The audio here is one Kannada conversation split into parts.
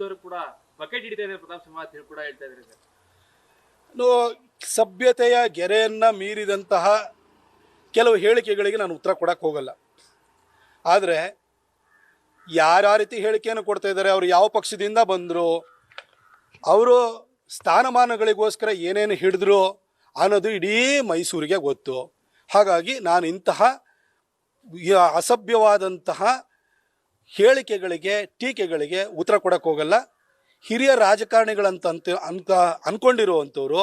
ಪಕ್ಷದವರು ಕೂಡ ಬಕೆಟ್ ಹಿಡಿತಾ ಇದ್ದಾರೆ, ಪ್ರತಾಪ್ ಸಿಂಹ ಅಂತ ಕೂಡ ಹೇಳ್ತಾ ಇದ್ದಾರೆ ಸರ್. ಸಭ್ಯತೆಯ ಗೆರೆಯನ್ನು ಮೀರಿದಂತಹ ಕೆಲವು ಹೇಳಿಕೆಗಳಿಗೆ ನಾನು ಉತ್ತರ ಕೊಡಕ್ಕೆ ಹೋಗಲ್ಲ. ಆದರೆ ಯಾರ್ಯಾವ ರೀತಿ ಹೇಳಿಕೆಯನ್ನು ಕೊಡ್ತಾ ಇದ್ದಾರೆ, ಅವರು ಯಾವ ಪಕ್ಷದಿಂದ ಬಂದರು, ಅವರು ಸ್ಥಾನಮಾನಗಳಿಗೋಸ್ಕರ ಏನೇನು ಹಿಡಿದ್ರು ಅನ್ನೋದು ಇಡೀ ಮೈಸೂರಿಗೆ ಗೊತ್ತು. ಹಾಗಾಗಿ ನಾನು ಇಂತಹ ಅಸಭ್ಯವಾದಂತಹ ಹೇಳಿಕೆಗಳಿಗೆ, ಟೀಕೆಗಳಿಗೆ ಉತ್ತರ ಕೊಡಕ್ಕೆ ಹೋಗಲ್ಲ. ಹಿರಿಯ ರಾಜಕಾರಣಿಗಳಂತ ಅಂತ ಅನ್ಕ ಅನ್ಕೊಂಡಿರುವಂಥವ್ರು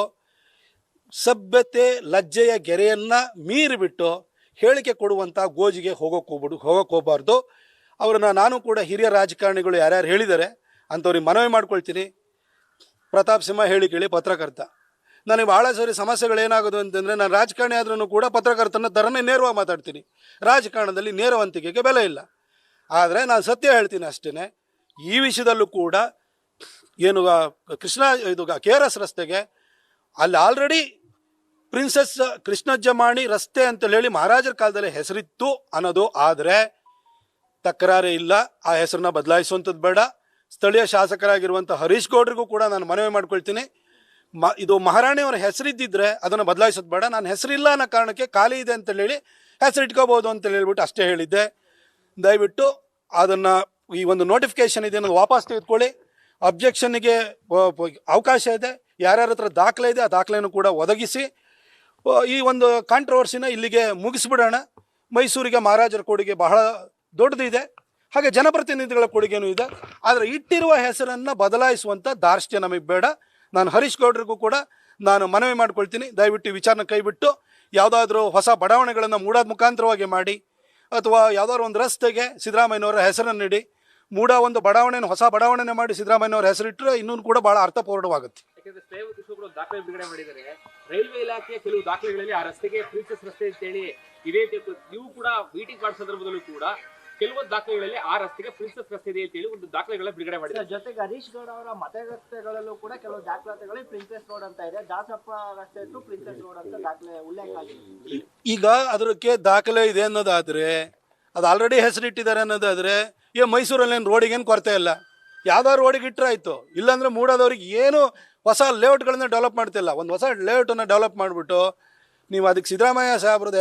ಸಭ್ಯತೆ, ಲಜ್ಜೆಯ ಗೆರೆಯನ್ನು ಮೀರಿಬಿಟ್ಟು ಹೇಳಿಕೆ ಕೊಡುವಂಥ ಗೋಜಿಗೆ ಹೋಗೋಕೆ ಹೋಗ್ಬಿಡು, ಹೋಗೋಕೆ ಹೋಗಬಾರ್ದು. ಅವ್ರನ್ನ ನಾನು ಕೂಡ ಹಿರಿಯ ರಾಜಕಾರಣಿಗಳು ಯಾರ್ಯಾರು ಹೇಳಿದ್ದಾರೆ ಅಂಥವ್ರಿಗೆ ಮನವಿ ಮಾಡ್ಕೊಳ್ತೀನಿ. ಪ್ರತಾಪ್ ಸಿಂಹ ಹೇಳಿ ಕೇಳಿ, ಪತ್ರಕರ್ತ. ನನಗೆ ಭಾಳ ಸರಿ ಸಮಸ್ಯೆಗಳೇನಾಗೋದು ಅಂತಂದರೆ ನಾನು ರಾಜಕಾರಣಿ ಆದ್ರೂ ಕೂಡ ಪತ್ರಕರ್ತನ ಥರನೇ ನೇರವಾಗಿ ಮಾತಾಡ್ತೀನಿ. ರಾಜಕಾರಣದಲ್ಲಿ ನೇರವಂತಿಕೆಗೆ ಬೆಲೆ ಇಲ್ಲ. ಆದರೆ ನಾನು ಸತ್ಯ ಹೇಳ್ತೀನಿ ಅಷ್ಟೇ ಈ ವಿಷಯದಲ್ಲೂ ಕೂಡ ಏನು ಕೃಷ್ಣ, ಇದು ಕೆ ಆರ್ ಎಸ್ ರಸ್ತೆಗೆ ಅಲ್ಲಿ ಆಲ್ರೆಡಿ ಪ್ರಿನ್ಸೆಸ್ ಕೃಷ್ಣಜ್ಜಮಾಣಿ ರಸ್ತೆ ಅಂತ ಹೇಳಿ ಮಹಾರಾಜರ ಕಾಲದಲ್ಲಿ ಹೆಸರಿತ್ತು ಅನ್ನೋದು. ಆದರೆ ತಕರಾರೇ ಇಲ್ಲ. ಆ ಹೆಸರನ್ನ ಬದಲಾಯಿಸುವಂಥದ್ದು ಬೇಡ. ಸ್ಥಳೀಯ ಶಾಸಕರಾಗಿರುವಂಥ ಹರೀಶ್ ಗೌಡ್ರಿಗೂ ಕೂಡ ನಾನು ಮನವಿ ಮಾಡ್ಕೊಳ್ತೀನಿ. ಮ, ಇದು ಮಹಾರಾಣಿಯವರ ಹೆಸರಿದ್ದಿದ್ರೆ ಅದನ್ನು ಬದಲಾಯಿಸೋದು ಬೇಡ. ನಾನು ಹೆಸರಿಲ್ಲ ಅನ್ನೋ ಕಾರಣಕ್ಕೆ ಖಾಲಿ ಇದೆ ಅಂತ ಹೇಳಿ ಹೆಸರು ಇಟ್ಕೋಬೋದು ಅಂತ ಹೇಳ್ಬಿಟ್ಟು ಅಷ್ಟೇ ಹೇಳಿದ್ದೆ. ದಯವಿಟ್ಟು ಅದನ್ನು ಈ ಒಂದು ನೋಟಿಫಿಕೇಶನ್ ಇದೆ ಅನ್ನೋದು ವಾಪಸ್ ತೆಗೆದುಕೊಳ್ಳಿ. ಅಬ್ಜೆಕ್ಷನ್ಗೆ ಅವಕಾಶ ಇದೆ. ಯಾರ್ಯಾರ ಹತ್ರ ದಾಖಲೆ ಇದೆ, ಆ ದಾಖಲೆಯನ್ನು ಕೂಡ ಒದಗಿಸಿ. ಈ ಒಂದು ಕಾಂಟ್ರವರ್ಸಿನ ಇಲ್ಲಿಗೆ ಮುಗಿಸ್ಬಿಡೋಣ. ಮೈಸೂರಿಗೆ ಮಹಾರಾಜರ ಕೊಡುಗೆ ಬಹಳ ದೊಡ್ಡದಿದೆ. ಹಾಗೆ ಜನಪ್ರತಿನಿಧಿಗಳ ಕೊಡುಗೆನೂ ಇದೆ. ಆದರೆ ಇಟ್ಟಿರುವ ಹೆಸರನ್ನು ಬದಲಾಯಿಸುವಂಥ ದಾರ್ಷ್ಟ್ಯ ನಮಗೆ ಬೇಡ. ನಾನು ಹರೀಶ್ ಗೌಡ್ರಿಗೂ ಕೂಡ ನಾನು ಮನವಿ ಮಾಡ್ಕೊಳ್ತೀನಿ. ದಯವಿಟ್ಟು ವಿಚಾರನ ಕೈಬಿಟ್ಟು ಯಾವುದಾದ್ರೂ ಹೊಸ ಬಡಾವಣೆಗಳನ್ನು ಮೂಡೋದ ಮುಖಾಂತರವಾಗಿ ಮಾಡಿ. ಅಥವಾ ಯಾವ್ದಾದ್ರು ಒಂದು ರಸ್ತೆಗೆ ಸಿದ್ದರಾಮಯ್ಯನವರ ಹೆಸರನ್ನು ನೀಡಿ ಮೂಡ ಒಂದು ಬಡಾವಣೆಯನ್ನು ಹೊಸ ಬಡಾವಣೆನ ಮಾಡಿ ಸಿದ್ದರಾಮಯ್ಯನವರ ಹೆಸರಿಟ್ಟರೆ ಇನ್ನೂ ಕೂಡ ಬಹಳ ಅರ್ಥಪೂರ್ಣವಾಗುತ್ತೆ. ದಾಖಲೆ ಬಿಡುಗಡೆ ಮಾಡಿದ್ದಾರೆ. ರೈಲ್ವೆ ಇಲಾಖೆಯ ಕೆಲವು ದಾಖಲೆಗಳಲ್ಲಿ ಆ ರಸ್ತೆಗೆ ಪ್ರಿನ್ಸೆಸ್ ರಸ್ತೆ ಅಂತೇಳಿ ಇದೇ ನೀವು ಕೂಡ ಮೀಟಿಂಗ್ ಮಾಡೋ ಸಂದರ್ಭದಲ್ಲೂ ಕೂಡ ಕೆಲವೊಂದು ದಾಖಲೆಗಳಲ್ಲಿ ಆ ರಸ್ತೆಗೆ ಪ್ರಿನ್ಸೆಸ್ ರಸ್ತೆ ಇದೆ ಅಂತೇಳಿ ಒಂದು ದಾಖಲೆಗಳ ಬಿಡುಗಡೆ ಮಾಡಿದ್ದಾರೆ. ಜೊತೆಗೆ ಹರೀಶ್ ಗೌಡ ಅವರ ಮತಗಟ್ಟೆಗಳಲ್ಲೂ ಕೂಡ ಕೆಲವು ದಾಖಲಾತಿಗಳು ಪ್ರಿನ್ಸೆಸ್ ರೋಡ್ ಅಂತ ಇದೆ. ದಾಸಪ್ಪ ರಸ್ತೆ ಟು ಪ್ರಿನ್ಸೆಸ್ ರೋಡ್ ಅಂತ ದಾಖಲೆ ಉಲ್ಲೇಖ ಆಗಿದೆ. ಈಗ ಅದಕ್ಕೆ ದಾಖಲೆ ಇದೆ ಅನ್ನೋದಾದರೆ, ಅದು ಆಲ್ರೆಡಿ ಹೆಸರಿಟ್ಟಿದ್ದಾರೆ ಅನ್ನೋದಾದರೆ ಈ ಮೈಸೂರಲ್ಲೇನು ರೋಡಿಗೇನು ಕೊರತೆ ಇಲ್ಲ? ಯಾವ್ದಾದ್ರು ರೋಡಿಗೆ ಇಟ್ಟರೆ ಆಯಿತು. ಇಲ್ಲಾಂದರೆ ಮೂಡೋದವ್ರಿಗೆ ಏನು ಹೊಸ ಲೇಔಟ್ಗಳನ್ನ ಡೆವಲಪ್ ಮಾಡ್ತಿಲ್ಲ. ಒಂದು ಹೊಸ ಲೇಔಟನ್ನು ಡೆವಲಪ್ ಮಾಡಿಬಿಟ್ಟು, ನೀವು ಅದಕ್ಕೆ ಸಿದ್ದರಾಮಯ್ಯ ಸಾಹೇಬ್ರದ್ದು